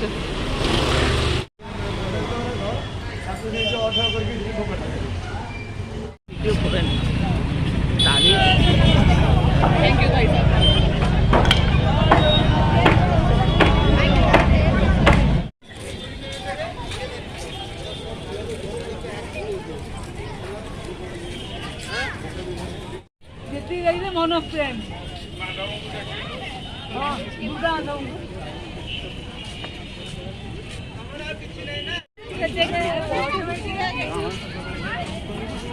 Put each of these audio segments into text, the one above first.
হচ্ছে ভিডিও করে নি। দাঁড়িয়ে থ্যাংক ইউ ভাই যেতে গেলে মনপ্রেম হ্যাঁ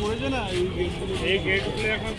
বুঝা এই গেটগুলো। এখন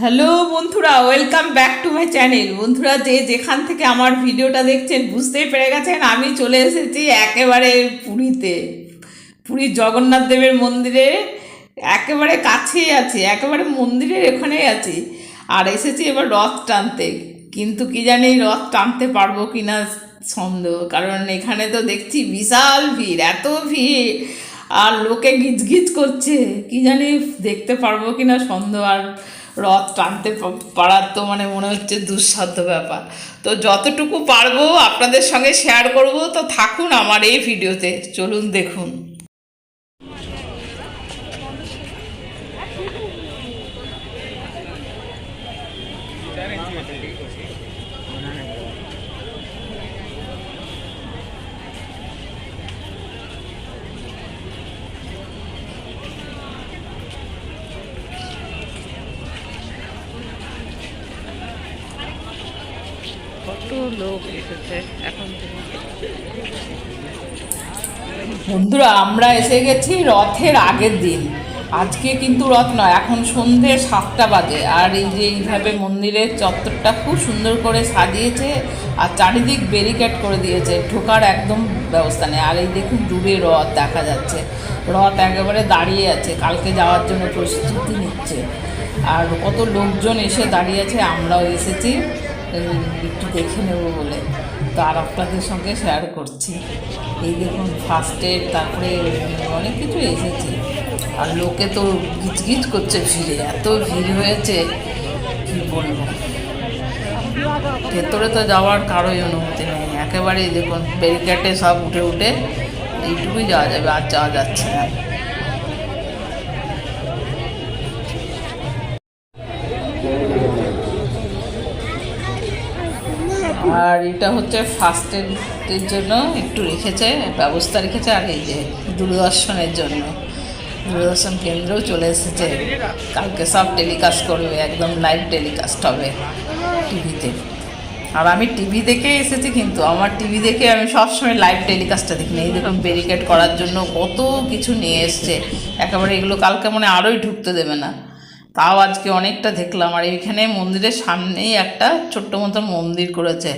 হ্যালো বন্ধুরা welcome back to my channel বন্ধুরা, যে যেখান থেকে আমার ভিডিওটা দেখছেন, বুঝতেই পেরে গেছেন, আমি চলে এসেছি একেবারে পুরীতে। পুরীর জগন্নাথ দেবের মন্দিরে একেবারে কাছেই আছি, একেবারে মন্দিরের এখানেই আছি। আর এসেছি এবার রথ টানতে। কিন্তু কি জানি রথ টানতে পারব কি না সন্দেহ, কারণ এখানে তো দেখছি বিশাল ভিড়, এত ভিড়। আর লোকে গিজগিজ করছে, কি জানি দেখতে পারব কি না সন্দেহ। আর রথ টানতে পারার তো মানে মনে হচ্ছে দুঃসাধ্য ব্যাপার। তো যতটুকু পারব আপনাদের সঙ্গে শেয়ার করব, তো থাকুন আমার এই ভিডিওতে চলুন দেখুন কত বন্ধুরা, আমরা এসে গেছি রথের আগের দিন। আজকে কিন্তু রথ নয়, এখন সন্ধে সাতটা বাজে। আর এই যে এইভাবে মন্দিরের চত্বরটা খুব সুন্দর করে সাজিয়েছে আর চারিদিক ব্যারিকেড করে দিয়েছে, ঢোকার একদম ব্যবস্থা নেই। আর এই দেখুন দূরে রথ দেখা যাচ্ছে। রথ একেবারে দাঁড়িয়ে আছে, কালকে যাওয়ার জন্য প্রস্তুতি নিচ্ছে। আর কত লোকজন এসে দাঁড়িয়ে আছে, আমরাও এসেছি। একটু দেখে নেব বলে। তো আর আপনাদের সঙ্গে শেয়ার করছি। এই দেখুন ফার্স্ট এড তারপরে অনেক কিছু এসেছে। আর লোকে তো গিজগিজ করছে ভিড়ে, এত ভিড় হয়েছে, কি বলব? ভেতরে তো যাওয়ার কারোই অনুমতি নেই। একেবারেই দেখুন ব্যারিকেডে সব উঠে উঠে এইটুকুই যাওয়া যাবে, আর যাওয়া যাচ্ছে না। আর এটা হচ্ছে ফার্স্ট এডের জন্য একটু রেখেছে, ব্যবস্থা রেখেছে, আর এই যে দূরদর্শনের জন্য। দূরদর্শন কেন্দ্রও চলে এসেছে। কালকে সব টেলিকাস্ট করবে, একদম লাইভ টেলিকাস্ট হবে টিভিতে আর আমি টিভি দেখে এসেছি কিন্তু, আমার টিভি দেখে আমি সবসময় লাইভ টেলিকাস্টটা দেখি না। এই দেখুন ব্যারিকেড করার জন্য কত কিছু নিয়ে এসছে। একেবারে এগুলো কালকে মনে আরোই ঢুকতে দেবে না। তাও আজকে অনেকটা দেখলাম, আর এইখানে মন্দিরের সামনেই একটা ছোট্ট মতো মন্দির করেছে।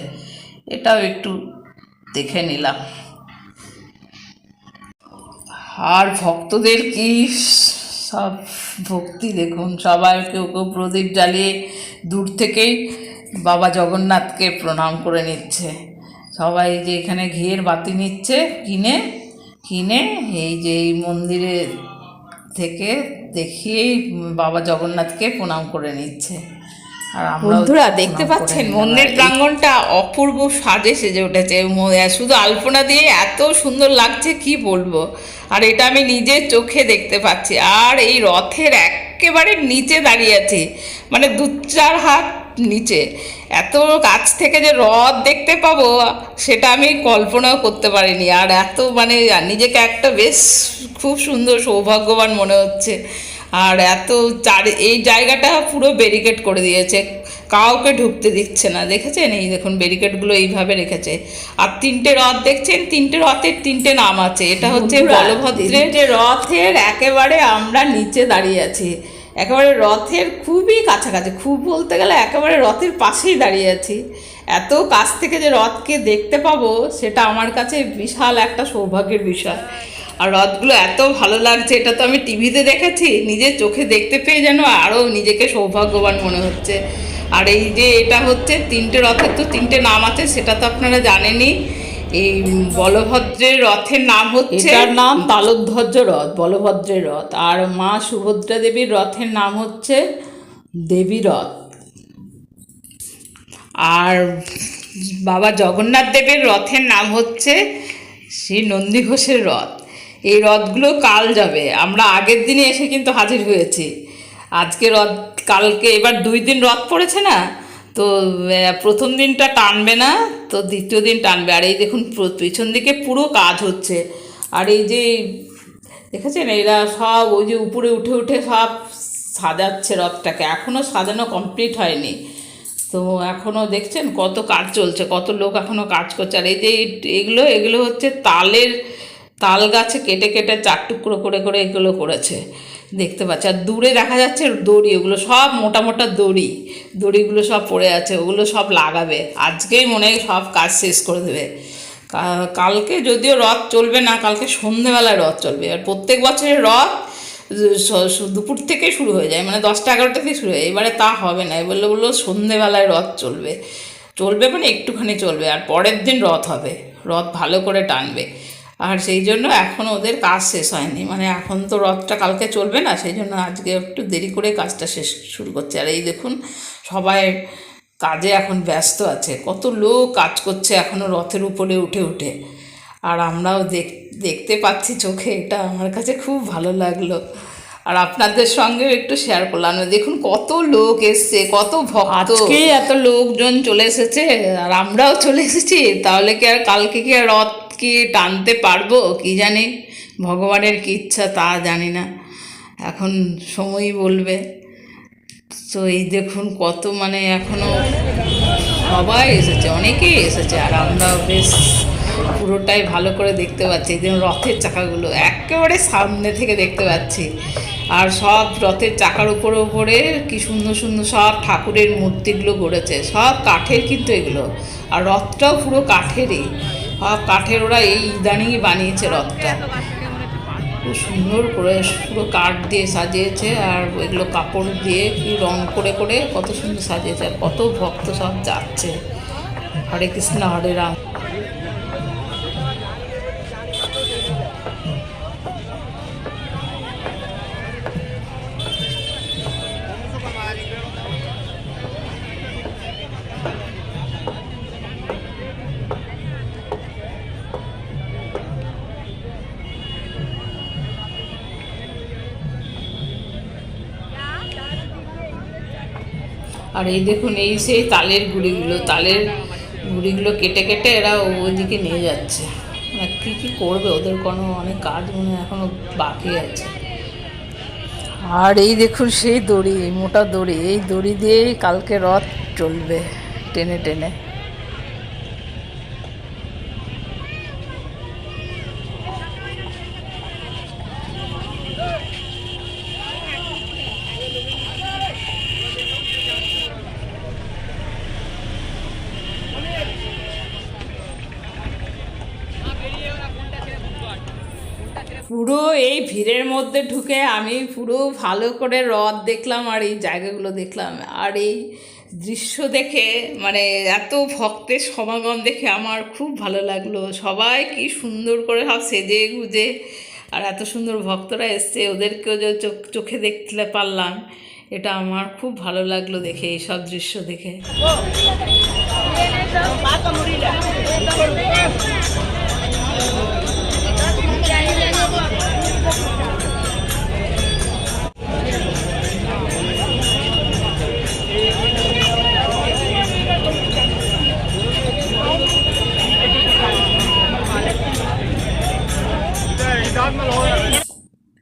এটাও একটু দেখে নিলাম। আর ভক্তদের কি সব ভক্তি দেখুন, সবাই কেউ কেউ প্রদীপ জ্বালিয়ে দূর থেকেই বাবা জগন্নাথকে প্রণাম করে নিচ্ছে। সবাই যে এখানে ঘিয়ের বাতি নিচ্ছে, কিনে কিনে এই যে এই মন্দিরে থেকে দেখিয়েই বাবা জগন্নাথকে প্রণাম করে নিচ্ছে। আর বন্ধুরা দেখতে পাচ্ছেন মন্দির প্রাঙ্গণটা অপূর্ব সাজে সেজে উঠেছে। শুধু আলপনা দিয়ে এত সুন্দর লাগছে কি বলব? আর এটা আমি নিজের চোখে দেখতে পাচ্ছি। আর এই রথের একেবারে নিচে দাঁড়িয়ে আছি। মানে দু চার হাত নিচে। এত কাছ থেকে যে রথ দেখতে পাবো সেটা আমি কল্পনাও করতে পারিনি। আর এত মানে নিজেকে একটা বেশ খুব সুন্দর সৌভাগ্যবান মনে হচ্ছে। আর এত চার এই জায়গাটা পুরো ব্যারিকেড করে দিয়েছে। কাউকে ঢুকতে দিচ্ছে না দেখেছেন? এই দেখুন ব্যারিকেডগুলো এইভাবে রেখেছে। আর তিনটে রথ দেখছেন? তিনটে রথের তিনটে নাম আছে। এটা হচ্ছে বলভদ্রের রথের একেবারে আমরা নিচে দাঁড়িয়ে আছি। একেবারে রথের খুবই কাছাকাছি, খুব বলতে গেলে একেবারে রথের পাশেই দাঁড়িয়ে আছি। এত কাছ থেকে যে রথকে দেখতে পাবো, সেটা আমার কাছে বিশাল একটা সৌভাগ্যের বিষয়। আর রথগুলো এত ভালো লাগছে, এটা তো আমি টিভিতে দেখেছি, নিজের চোখে দেখতে পেয়ে যেন আরও নিজেকে সৌভাগ্যবান মনে হচ্ছে। আর এই যে এটা হচ্ছে তিনটে রথের তো তিনটে নাম আছে, সেটা তো আপনারা জানেনই। এই বলভদ্রের রথের নাম হচ্ছে এটার নাম তালধ্বজ রথ বলভদ্রের রথ। আর মা সুভদ্রা দেবীর রথের নাম হচ্ছে দেবী রথ। আর বাবা জগন্নাথ দেবের রথের নাম হচ্ছে শ্রী নন্দী ঘোষের রথ। এই রথগুলো কাল যাবে। আমরা আগের দিনে এসে কিন্তু হাজির হয়েছি। আজকে রথ কালকে এবার দুই দিন রথ পড়েছে না? তো প্রথম দিনটা টানবে না, তো দ্বিতীয় দিন টানবে। আর এই দেখুন পিছন দিকে পুরো কাজ হচ্ছে। আর এই যে, দেখেছেন? এরা সব ওই যে উপরে উঠে উঠে সব সাজাচ্ছে রথটাকে। এখনও সাজানো কমপ্লিট হয়নি। তো এখনও দেখছেন কত কাজ চলছে, কত লোক এখনও কাজ করছে। আর এই যে, এগুলো এগুলো হচ্ছে তালের, তাল গাছে কেটে কেটে চার টুকরো করে করে এগুলো করেছে। দেখতে পাচ্ছি। আর দূরে দেখা যাচ্ছে দড়ি, ওগুলো সব মোটা মোটা দড়ি। দড়িগুলো সব পড়ে আছে, ওগুলো সব লাগাবে। আজকেই মনে হয় সব কাজ শেষ করে দেবে। কালকে যদিও রথ চলবে না, কালকে সন্ধেবেলায় রথ চলবে। আর প্রত্যেক বছরের রথ দুপুর থেকে শুরু হয়ে যায় মানে দশটা এগারোটা থেকে শুরু হয় এবারে তা হবে না, এবারে বলল সন্ধেবেলায় রথ চলবে। চলবে মানে একটুখানি চলবে, আর পরের দিন রথ হবে। রথ ভালো করে টানবে। আর সেই জন্য এখনও ওদের কাজ শেষ হয়নি। মানে এখন তো রথটা কালকে চলবে না, সেই জন্য আজকে একটু দেরি করে কাজটা শেষ শুরু করছে। আর এই দেখুন, সবাই কাজে এখন ব্যস্ত আছে। কত লোক কাজ করছে এখনও রথের উপরে উঠে উঠে। আর আমরাও দেখ, দেখতে পাচ্ছি চোখে, এটা আমার কাছে খুব ভালো লাগল। আর আপনাদের সঙ্গেও একটু শেয়ার করলাম। দেখুন, কত লোক এসছে, কত ভক্ত। এত লোকজন চলে এসেছে, আর আমরাও চলে এসেছি, তাহলে কি আর কালকে কি আর রথ কি টানতে পারব, কি জানি? ভগবানের কি ইচ্ছা তা জানি না। এখন সময়ই বলবে। তো এই দেখুন কত মানে এখনও সবাই এসেছে, অনেকেই এসেছে আর আমরা বেশ পুরোটাই ভালো করে দেখতে পাচ্ছি। যেমন রথের চাকাগুলো একেবারে সামনে থেকে দেখতে পাচ্ছি। আর সব রথের চাকার উপরে উপরে কি সুন্দর সুন্দর সব ঠাকুরের মূর্তিগুলো গড়েছে। সব কাঠের কিন্তু এগুলো। আর রথটাও পুরো কাঠেরই। কাঠের ওরা এই ইদানিংই বানিয়েছে রথটা। খুব সুন্দর করে পুরো কাঠ দিয়ে সাজিয়েছে আর এগুলো কাপড় দিয়ে কি রং করে করে কত সুন্দর সাজিয়েছে আর কত ভক্ত সব যাচ্ছে। হরে কৃষ্ণ, হরে রাম। আর এই দেখুন, এই সেই তালের গুঁড়িগুলো তালের গুঁড়িগুলো কেটে কেটে এরা ওইদিকে নিয়ে যাচ্ছে। মানে কী কী করবে ওদের কোনো অনেক কাজ মনে এখনও বাকি আছে। আর এই দেখুন, সেই দড়ি মোটা দড়ি, এই দড়ি দিয়েই কালকে রথ চলবে, টেনে টেনে। পুরো এই ভিড়ের মধ্যে ঢুকে আমি পুরো ভালো করে রথ দেখলাম আর এই জায়গাগুলো দেখলাম আর এই দৃশ্য দেখে মানে এত ভক্তের সমাগম দেখে আমার খুব ভালো লাগল। সবাই কি সুন্দর করে সব সেজে গুজে আর এত সুন্দর ভক্তরা এসছে, ওদেরকেও যে চোখ, চোখে দেখতে পারলাম, এটা আমার খুব ভালো লাগল দেখে এই সব দৃশ্য দেখে।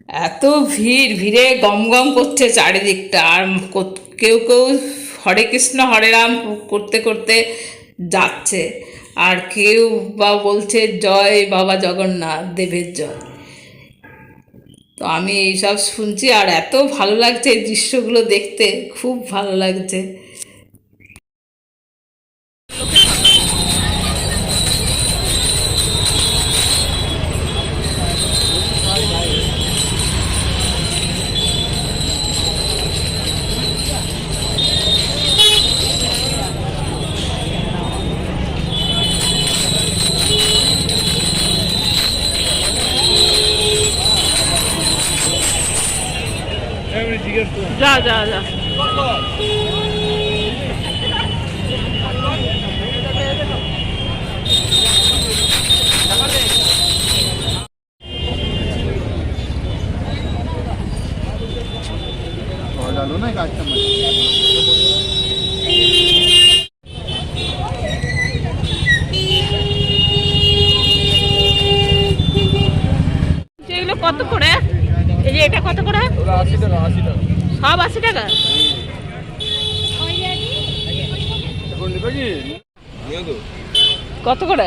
এত ভিড়, ভিড়ে গম গম করছে চারিদিকটা। আর কেউ কেউ হরে কৃষ্ণ, হরে রাম করতে করতে যাচ্ছে। আর কেউ বা বলছে, জয় বাবা জগন্নাথ, দেবের জয়। তো আমি এইসব শুনছি আর এত ভালো লাগছে এই দৃশ্যগুলো দেখতে। খুব ভালো লাগছে। যা যা যা डालो ना एक आध चम्मच এগুলো কত করে এই যে এটা কত করে আশি টাকা আশি টাকা সব আশি টাকা? কত করে?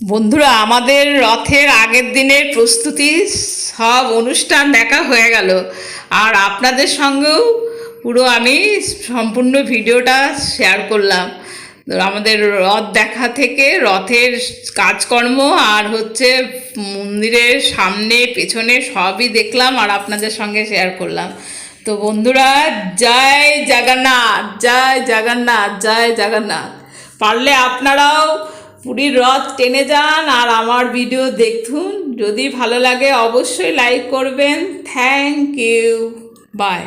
বন্ধুরা, আমাদের রথের আগের দিনের প্রস্তুতি, সব অনুষ্ঠান দেখা হয়ে গেল। আর আপনাদের সঙ্গেও পুরো আমি সম্পূর্ণ ভিডিওটা শেয়ার করলাম। আমাদের রথ দেখা থেকে রথের কাজকর্ম আর হচ্ছে মন্দিরের সামনে, পেছনে সবই দেখলাম আর আপনাদের সঙ্গে শেয়ার করলাম। তো বন্ধুরা, জয় জগন্নাথ জয় জগন্নাথ জয় জগন্নাথ। পারলে আপনারাও পুরীর রথ টেনে যান আর আমার ভিডিও দেখুন। যদি ভালো লাগে অবশ্যই লাইক করবেন। Thank you by